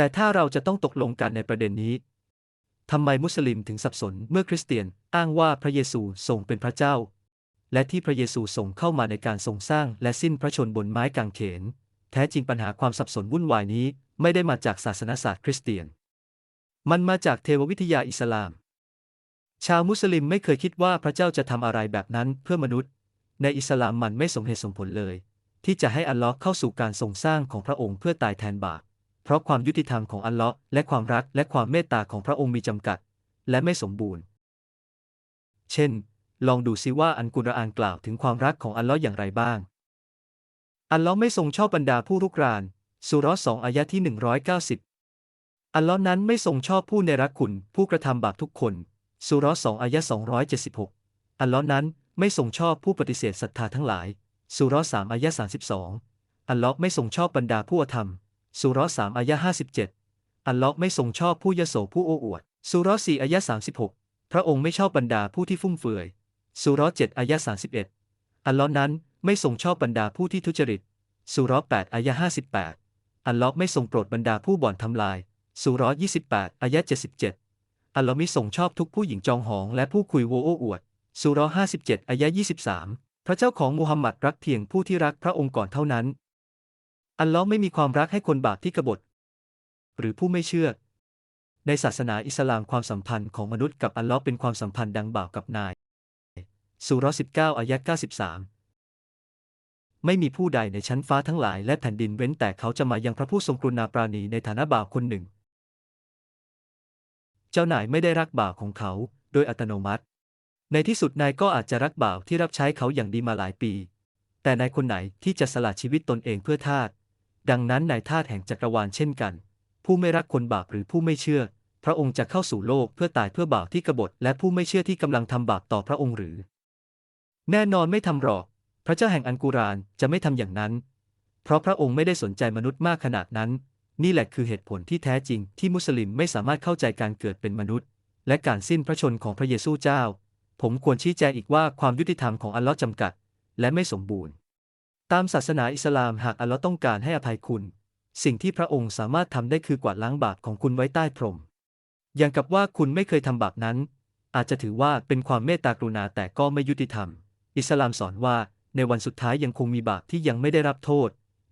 แต่ถ้าเราจะต้องตกลงกันในประเด็นนี้ทำไมมุสลิมถึงสับสนเมื่อคริสเตียนอ้างว่าพระเยซูทรงเป็นพระเจ้า และที่พระเยซูทรงเข้ามาในการทรงสร้างและสิ้นพระชนบนไม้กางเขน แท้จริงปัญหาความสับสนวุ่นวายนี้ไม่ได้มาจากศาสนศาสตร์คริสเตียน มันมาจากเทววิทยาอิสลาม ชาวมุสลิมไม่เคยคิดว่าพระเจ้าจะทำอะไรแบบนั้นเพื่อมนุษย์ ในอิสลามมันไม่สมเหตุสมผลเลย ที่จะให้อัลลอฮ์เข้าสู่การทรงสร้างของพระองค์เพื่อตายแทนบาป เพราะความยุติธรรมของอัลลอฮ์และความรักและความเมตตาของพระองค์มีจำกัด และไม่สมบูรณ์ เช่น ลองดูซิว่าอันกุรอานกล่าวถึงความรักของอัลลอฮ์อย่างไรบ้าง อัลลอฮ์ไม่ทรงชอบบรรดาผู้รุกรานสุรสองอายะที่ 190 อัลลอฮ์นั้นไม่ทรงชอบผู้ในรักคุณ ผู้กระทำบาปทุกคนสุรสองอายะ276 อัลลอฮ์นั้นไม่ทรงชอบผู้ปฏิเสธศรัทธาทั้งหลายสุรสามอายะ32 อัลลอฮ์ไม่ทรงชอบบรรดาผู้อธรรม สุรสามอายะ57อัลลอฮ์ไม่ทรงชอบผู้ยโสผู้โอ้อวดสุรสี่อายะ36พระองค์ไม่ชอบบรรดาผู้ที่ฟุ่มเฟือยสุรเจ็ดอายะ31อัลลอฮ์นั้นไม่ทรงชอบบรรดาผู้ที่ทุจริตสุรแปดอายะ58อัลลอฮ์ไม่ทรงโปรดบรรดาผู้บ่อนทำลายสุร28อายะ77อัลลอฮ์มิทรงชอบทุกผู้หญิงจองหองและผู้คุยโวโอ้อวดสุร57อายะ23พระเจ้าของมูฮัมหมัดรักเพียงผู้ที่รักพระองค์ก่อนเท่านั้น อัลลอฮ์ไม่มีความรักให้คนบาปที่กบฏ หรือผู้ไม่เชื่อ ในศาสนาอิสลามความสัมพันธ์ของมนุษย์กับอัลลอฮ์เป็นความสัมพันธ์ดังบ่าวกับนายสุร19อายะ93ไม่มีผู้ใดในชั้นฟ้าทั้งหลายและแผ่นดินเว้นแต่เขาจะมายังพระผู้ทรงกรุณาปราณีในฐานะบ่าวคนหนึ่ง เจ้านายไม่ได้รักบ่าวของเขา โดยอัตโนมัติ ในที่สุดนายก็อาจจะรักบ่าวที่รับใช้เขาอย่างดีมาหลายปี แต่นายคนไหนที่จะสละชีวิตตนเองเพื่อทาส ดังนั้นนายทาสแห่งจักรวาลเช่นกัน ผู้ไม่รักคนบาปหรือผู้ไม่เชื่อ พระองค์จะเข้าสู่โลกเพื่อตายเพื่อบาวที่กบฏและผู้ไม่เชื่อที่กำลังทำบาปต่อพระองค์หรือ แน่นอนไม่ทำหรอก พระเจ้าแห่งอันกุรานจะไม่ทำอย่างนั้น เพราะพระองค์ไม่ได้สนใจมนุษย์มากขนาดนั้น นี่แหละคือเหตุผลที่แท้จริง ที่มุสลิมไม่สามารถเข้าใจการเกิดเป็นมนุษย์ และการสิ้นพระชนของพระเยซูเจ้า ผมควรชี้แจงอีกว่าความยุติธรรมของอัลลอฮ์จำกัด และไม่สมบูรณ์ ตามศาสนาอิสลามหากอัลลอฮ์ต้องการให้อภัยคุณ สิ่งที่พระองค์สามารถทำได้คือกวาดล้างบาปของคุณไว้ใต้พรม อย่างกับว่าคุณไม่เคยทำบาปนั้น อาจจะถือว่าเป็นความเมตตากรุณาแต่ก็ไม่ยุติธรรม อิสลามสอนว่าในวันสุดท้ายยังคงมีบาปที่ยังไม่ได้รับโทษ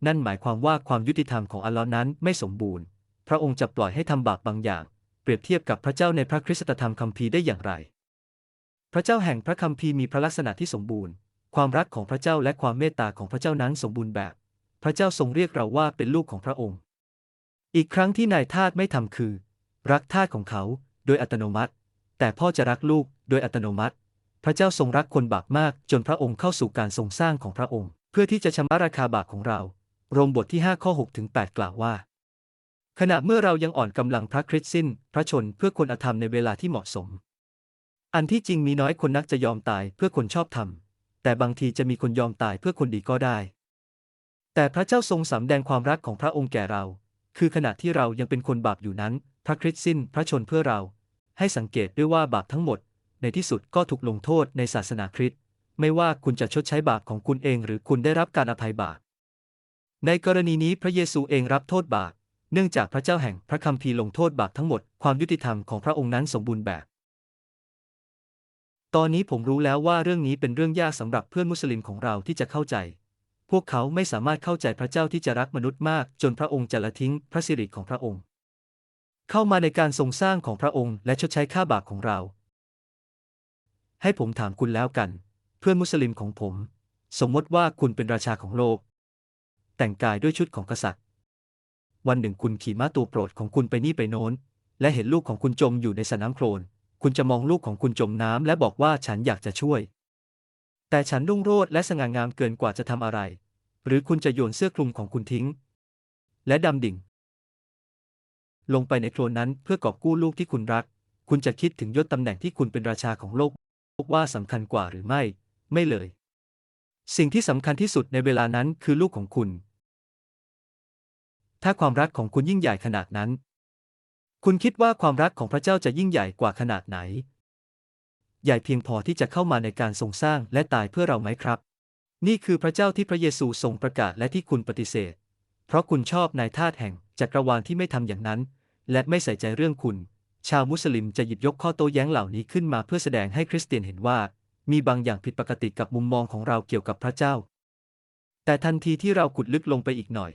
นั่นหมายความว่าความยุติธรรมของอัลลอฮ์นั้นไม่สมบูรณ์ พระองค์จะปล่อยให้ทำบาปบางอย่าง เปรียบเทียบกับพระเจ้าในพระคริสตธรรมคัมภีร์ได้อย่างไร พระเจ้าแห่งพระคัมภีร์มีพระลักษณะที่สมบูรณ์ ความรักของพระเจ้าและความเมตตาของพระเจ้านั้นสมบูรณ์แบบ พระเจ้าทรงเรียกเราว่าเป็นลูกของพระองค์ อีกครั้งที่นายทาสไม่ทำคือ รักทาสของเขาโดยอัตโนมัติ แต่พ่อจะรักลูกโดยอัตโนมัติ พระเจ้าทรงรักคนบาปมากจนพระองค์เข้าสู่การทรงสร้างของพระองค์ เพื่อที่จะชำระราคาบาปของเรา โรมบทที่5ข้อ6ถึง8กล่าวว่า ขณะเมื่อเรายังอ่อนกำลังพระคริสต์สิ้น พระชนเพื่อคนอธรรมในเวลาที่เหมาะสม อันที่จริงมีน้อยคนนักจะยอมตายเพื่อคนชอบธรรม แต่บางทีจะมีคนยอมตายเพื่อคนดีก็ได้ แต่พระเจ้าทรงสำแดงความรักของพระองค์แก่เรา คือขณะที่เรายังเป็นคนบาปอยู่นั้น พระคริสต์สิ้นพระชนเพื่อเรา ให้สังเกตด้วยว่าบาปทั้งหมด ในที่สุดก็ถูกลงโทษในศาสนาคริสต์ไม่ว่าคุณจะชดใช้บาปของคุณเองหรือคุณได้รับการอภัยบาป ในกรณีนี้พระเยซูเองรับโทษบาป เนื่องจากพระเจ้าแห่งพระคัมภีร์ลงโทษบาปทั้งหมด ความยุติธรรมของพระองค์นั้นสมบูรณ์แบบ ตอนนี้ผมรู้แล้วว่าเรื่องนี้เป็นเรื่องยากสำหรับเพื่อนมุสลิมของเราที่จะเข้าใจ พวกเขาไม่สามารถเข้าใจพระเจ้าที่จะรักมนุษย์มาก จนพระองค์จะละทิ้งพระสิริของพระองค์ เข้ามาในการทรงสร้างของพระองค์และชดใช้ค่าบาปของเรา ให้ผมถามคุณแล้วกัน เพื่อนมุสลิมของผม สมมติว่าคุณเป็นราชาของโลก แต่งกายด้วยชุดของกษัตริย์ วันหนึ่งคุณขี่ม้าตัวโปรดของคุณไปนี่ไปโน้น และเห็นลูกของคุณจมอยู่ในสนามโคลน คุณจะมองลูกของคุณจมน้ำและบอกว่าฉันอยากจะช่วย แต่ฉันรุ่งโรจน์และสง่างามเกินกว่าจะทำอะไร หรือคุณจะโยนเสื้อคลุมของคุณทิ้ง และดำดิ่ง ลงไปในโคลนนั้นเพื่อกอบกู้ลูกที่คุณรัก คุณจะคิดถึงยศตำแหน่งที่คุณเป็นราชาของโลกว่าสำคัญกว่าหรือไม่ ไม่เลย สิ่งที่สำคัญที่สุดในเวลานั้นคือลูกของคุณ ถ้าความรักของคุณยิ่งใหญ่ขนาดนั้น คุณคิดว่าความรักของพระเจ้าจะยิ่งใหญ่กว่าขนาดไหน ใหญ่เพียงพอที่จะเข้ามาในการทรงสร้างและตายเพื่อเราไหมครับ นี่คือพระเจ้าที่พระเยซูทรงประกาศและที่คุณปฏิเสธ เพราะคุณชอบนายทาสแห่งจักรวาลที่ไม่ทำอย่างนั้น และไม่ใส่ใจเรื่องคุณ ชาวมุสลิมจะหยิบยกข้อโต้แย้งเหล่านี้ขึ้นมาเพื่อแสดงให้คริสเตียนเห็นว่า มีบางอย่างผิดปกติกับมุมมองของเราเกี่ยวกับพระเจ้า แต่ทันทีที่เราขุดลึกลงไปอีกหน่อย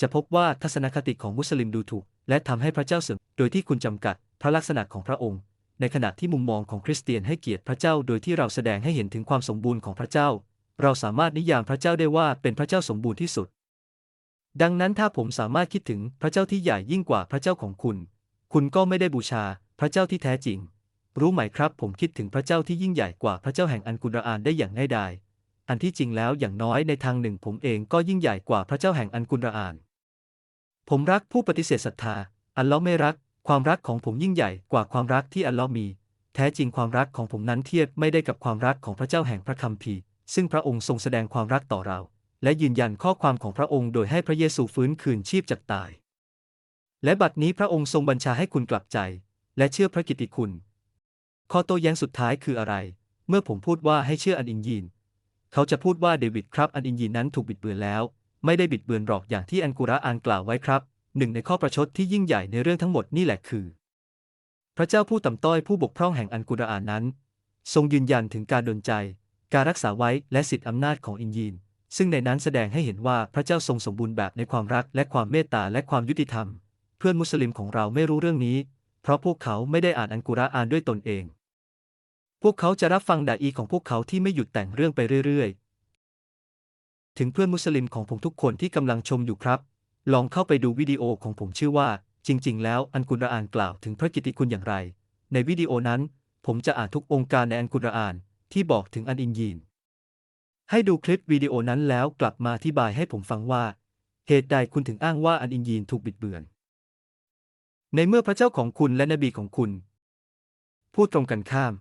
จะพบว่าทัศนคติของมุสลิมดูถูก และทำให้พระเจ้าเสื่อมโดยที่คุณจำกัดพระลักษณะของพระองค์ ในขณะที่มุมมองของคริสเตียนให้เกียรติพระเจ้าโดยที่เราแสดงให้เห็นถึงความสมบูรณ์ของพระเจ้า เราสามารถนิยามพระเจ้าได้ว่าเป็นพระเจ้าสมบูรณ์ที่สุด ดังนั้นถ้าผมสามารถคิดถึงพระเจ้าที่ใหญ่ยิ่งกว่าพระเจ้าของคุณ คุณก็ไม่ได้บูชาพระเจ้าที่แท้จริง รู้ไหมครับ ผมคิดถึงพระเจ้าที่ยิ่งใหญ่กว่าพระเจ้าแห่งอันกุรอานได้อย่างง่ายดายอันที่จริงแล้วอย่างน้อยในทางหนึ่งผมเองก็ยิ่งใหญ่กว่าพระเจ้าแห่งอันกุรอาน ผมรักผู้ปฏิเสธศรัทธา อัลลอฮ์ไม่รัก ความรักของผมยิ่งใหญ่กว่าความรักที่อัลลอฮ์มี แท้จริงความรักของผมนั้นเทียบไม่ได้กับความรักของพระเจ้าแห่งพระคัมภีร์ ซึ่งพระองค์ทรงแสดงความรักต่อเรา และยืนยันข้อความของพระองค์โดยให้พระเยซูฟื้นคืนชีพจากตาย และบัดนี้พระองค์ทรงบัญชาให้คุณกลับใจ และเชื่อพระกิตติคุณ ข้อโต้แย้งสุดท้ายคืออะไร เมื่อผมพูดว่าให้เชื่ออันอินยีน เขาจะพูดว่าเดวิดครับอันอินยีนนั้นถูกบิดเบือนแล้ว ไม่ได้บิดเบือนหรอกอย่างที่อันกุรอานกล่าวไว้ครับหนึ่งในข้อประชดที่ยิ่งใหญ่ในเรื่องทั้งหมดนี่แหละคือ พระเจ้าผู้ต่ำต้อยผู้บกพร่องแห่งอันกุรอานนั้น ทรงยืนยันถึงการดลใจ การรักษาไว้และสิทธิอำนาจของอินยีน ซึ่งในนั้นแสดงให้เห็นว่าพระเจ้าทรงสมบูรณ์แบบในความรักและความเมตตาและความยุติธรรม เพื่อนมุสลิมของเราไม่รู้เรื่องนี้ เพราะพวกเขาไม่ได้อ่านอันกุรอานด้วยตนเอง พวกเขาจะรับฟังด่าอีของพวกเขาที่ไม่หยุดแต่งเรื่องไปเรื่อย ถึงเพื่อนมุสลิมของผมทุกคนที่กำลังชมอยู่ครับ ลองเข้าไปดูวิดีโอของผมชื่อว่า จริง ๆ แล้วอันกุรอานกล่าวถึงพระกิตติคุณอย่างไร ในวิดีโอนั้น ผมจะอ่านทุกองค์การในอันกุรอานที่บอกถึงอันอินยีน ให้ดูคลิปวิดีโอนั้นแล้วกลับมาอธิบายให้ผมฟังว่า เหตุใดคุณถึงอ้างว่าอันอินยีนถูกบิดเบือน ในเมื่อพระเจ้าของคุณและนบีของคุณ พูดตรงกันข้าม